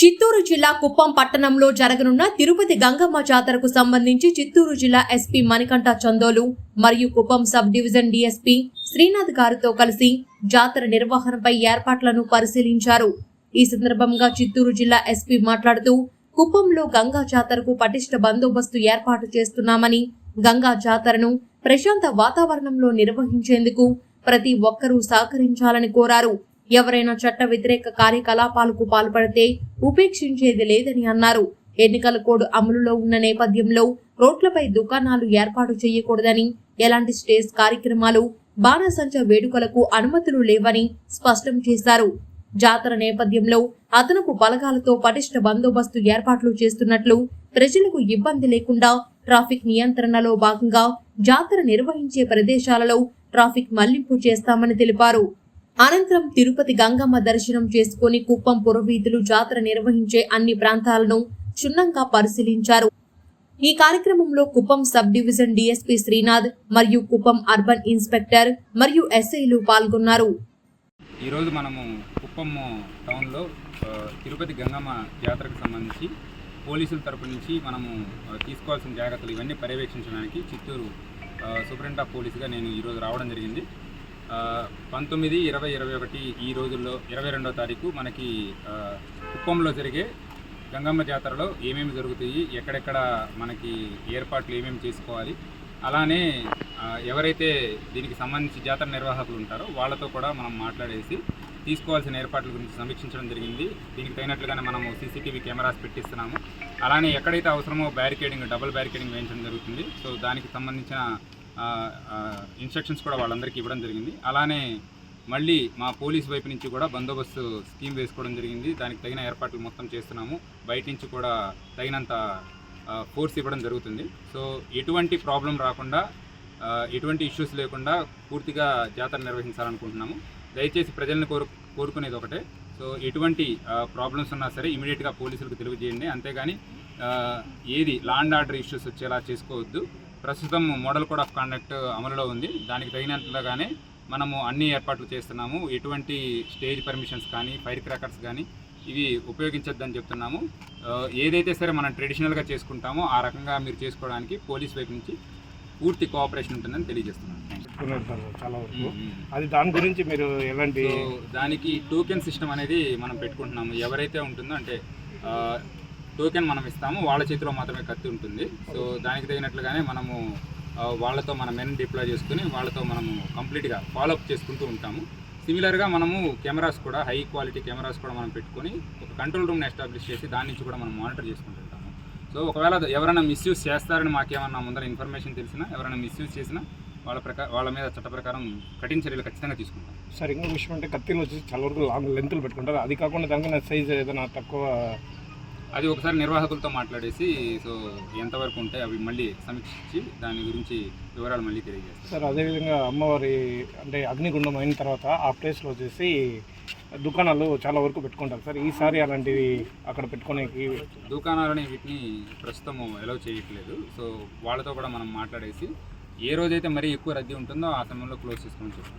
చిత్తూరు జిల్లా కుప్పం పట్టణంలో జరగనున్న తిరుపతి గంగమ్మ జాతరకు సంబంధించి చిత్తూరు జిల్లా ఎస్పీ మణికంఠ చందోలు మరియు Kuppam sub division DSP Srinath గారితో కలిసి జాతర నిర్వహణపై ఏర్పాట్లను పరిశీలించారు. ఈ సందర్భంగా చిత్తూరు జిల్లా ఎస్పీ మాట్లాడుతూ కుప్పంలో గంగా జాతరకు పటిష్ట బందోబస్తు ఏర్పాటు చేస్తున్నామని గంగా జాతరను ప్రశాంత వాతావరణంలో నిర్వహించేందుకు ప్రతి ఒక్కరూ సహకరించాలని కోరారు. ఎవరైనా చట్ట వ్యతిరేక కార్యకలాపాలకు పాల్పడితే ఉపేక్షించేది లేదని అన్నారు. ఎన్నికల కోడ్ అమలులో ఉన్న నేపథ్యంలో రోడ్లపై దుకాణాలు ఏర్పాటు చేయకూడదని ఎలాంటి స్టేజ్ కార్యక్రమాలు బాణసంచ వేడుకలకు అనుమతులు లేవని స్పష్టం చేశారు. జాతర నేపథ్యంలో అదనపు బలగాలతో పటిష్ట బందోబస్తు ఏర్పాట్లు చేస్తున్నట్లు ప్రజలకు ఇబ్బంది లేకుండా ట్రాఫిక్ నియంత్రణలో భాగంగా జాతర నిర్వహించే ప్రదేశాలలో ట్రాఫిక్ మళ్ళింపు చేస్తామని తెలిపారు. అనంతరం తిరుపతి గంగమ్మ దర్శనం చేసుకుని కుప్పం పురవీధులు జాతర నిర్వహించే అన్ని ప్రాంతాలను క్షుణ్ణంగా పరిశీలించారు. ఈ కార్యక్రమంలో Kuppam sub division DSP Srinath మరియు కుప్పం అర్బన్ ఇన్స్పెక్టర్ మరియు ఎస్ఐలు పాల్గొన్నారు. ఈరోజు మనము కుప్పం టౌన్లో తిరుపతి గంగమ్మ జాతరకు సంబంధించి పోలీసుల తరపు నుంచి మనము తీసుకోవాల్సిన జాగ్రత్తలు ఇవన్నీ పర్యవేక్షించడానికి చిత్తూరు ఆ, సూపరింటెండెంట్ ఆఫ్ పోలీసుగా నేను ఈరోజు రావడం జరిగింది. పంతొమ్మిది ఇరవై ఇరవై ఒకటి ఈ రోజుల్లో ఇరవై రెండో తారీఖు మనకి కుప్పంలో జరిగే గంగమ్మ జాతరలో ఏమేమి జరుగుతాయి ఎక్కడెక్కడ మనకి ఏర్పాట్లు ఏమేమి చేసుకోవాలి అలానే ఎవరైతే దీనికి సంబంధించి జాతర నిర్వాహకులు ఉంటారో వాళ్ళతో కూడా మనం మాట్లాడేసి తీసుకోవాల్సిన ఏర్పాట్ల గురించి సమీక్షించడం జరిగింది. దీనికి తగినట్లుగానే మనము సీసీటీవీ కెమెరాస్ పెట్టిస్తున్నాము. అలానే ఎక్కడైతే అవసరమో బ్యారికేడింగ్ డబుల్ బ్యారికేడింగ్ వేయించడం జరుగుతుంది. సో దానికి సంబంధించిన ఇన్స్ట్రక్షన్స్ కూడా వాళ్ళందరికీ ఇవ్వడం జరిగింది. అలానే మళ్ళీ మా పోలీస్ వైపు నుంచి కూడా బందోబస్తు స్కీమ్ వేసుకోవడం జరిగింది. దానికి తగిన ఏర్పాట్లు మొత్తం చేస్తున్నాము. బయట నుంచి కూడా తగినంత ఫోర్స్ ఇవ్వడం జరుగుతుంది. సో ఎటువంటి ప్రాబ్లం రాకుండా ఎటువంటి ఇష్యూస్ లేకుండా పూర్తిగా జాతర నిర్వహించాలనుకుంటున్నాము. దయచేసి ప్రజల్ని కోరు కోరుకునేది ఒకటే. సో ఎటువంటి ప్రాబ్లమ్స్ ఉన్నా సరే ఇమీడియట్గా పోలీసులకు తెలియజేయండి. అంతేగాని ఏది లాండ్ ఆర్డర్ ఇష్యూస్ వచ్చేలా చేసుకోవద్దు. ప్రస్తుతం మోడల్ కోడ్ ఆఫ్ కాండక్ట్ అమలులో ఉంది. దానికి తగినట్లుగానే మనము అన్ని ఏర్పాట్లు చేస్తున్నాము. ఎటువంటి స్టేజ్ పర్మిషన్స్ కానీ ఫైర్ క్రాకర్స్ కానీ ఇవి ఉపయోగించొద్దని చెప్తున్నాము. ఏదైతే సరే మనం ట్రెడిషనల్గా చేసుకుంటామో ఆ రకంగా మీరు చేసుకోవడానికి పోలీస్ వైపు నుంచి పూర్తి కోఆపరేషన్ ఉంటుందని తెలియజేస్తున్నాను. చాలా వరకు. అది దాని గురించి మీరు ఎలాంటి దానికి టోకెన్ సిస్టమ్ అనేది మనం పెట్టుకుంటున్నాము. ఎవరైతే ఉంటుందో అంటే టోకెన్ మనం ఇస్తాము వాళ్ళ చేతిలో మాత్రమే కత్తి ఉంటుంది. సో దానికి తగినట్లుగానే మనము వాళ్ళతో మన మెన్ డిప్లాయ్ చేసుకుని వాళ్ళతో మనము కంప్లీట్గా ఫాలోఅప్ చేసుకుంటూ ఉంటాము. సిమిలర్గా మనము కెమెరాస్ కూడా హై క్వాలిటీ కెమెరాస్ కూడా మనం పెట్టుకొని ఒక కంట్రోల్ రూమ్ని ఎస్టాబ్లిష్ చేసి దాని నుంచి కూడా మనం మానిటర్ చేసుకుంటుంటాము సో ఒకవేళ ఎవరైనా మిస్యూజ్ చేస్తారని మాకేమన్నా ముందర ఇన్ఫర్మేషన్ తెలిసినా ఎవరైనా మిస్యూజ్ చేసినా వాళ్ళ ప్రకారం వాళ్ళ మీద చట్ట ప్రకారం కఠిన చర్యలు ఖచ్చితంగా తీసుకుంటాం. సార్ ఇంకో విషయం అంటే కత్తిలో వచ్చి చాలా వరకు లాంగ్ లెంత్లు పెట్టుకుంటారు. అది కాకుండా దానికన్నా సైజ్ ఏదైనా తక్కువ అది ఒకసారి నిర్వాహకులతో మాట్లాడేసి సో ఎంతవరకు ఉంటాయి అవి మళ్ళీ సమీక్షించి దాని గురించి వివరాలు మళ్ళీ తెలియజేస్తాం. సార్ అదేవిధంగా అమ్మవారి అంటే అగ్నిగుండం అయిన తర్వాత ఆ ప్లేస్లో వచ్చేసి దుకాణాలు చాలా వరకు పెట్టుకుంటారు. సార్ ఈసారి అలాంటివి అక్కడ పెట్టుకోనికి దుకాణాలని వీటిని ప్రస్తుతం ఎలవ్ చేయట్లేదు. సో వాళ్ళతో కూడా మనం మాట్లాడేసి ఏ రోజైతే మరీ ఎక్కువ రద్దీ ఉంటుందో ఆ సమయంలో క్లోజ్ చేసుకోమని చెప్తాం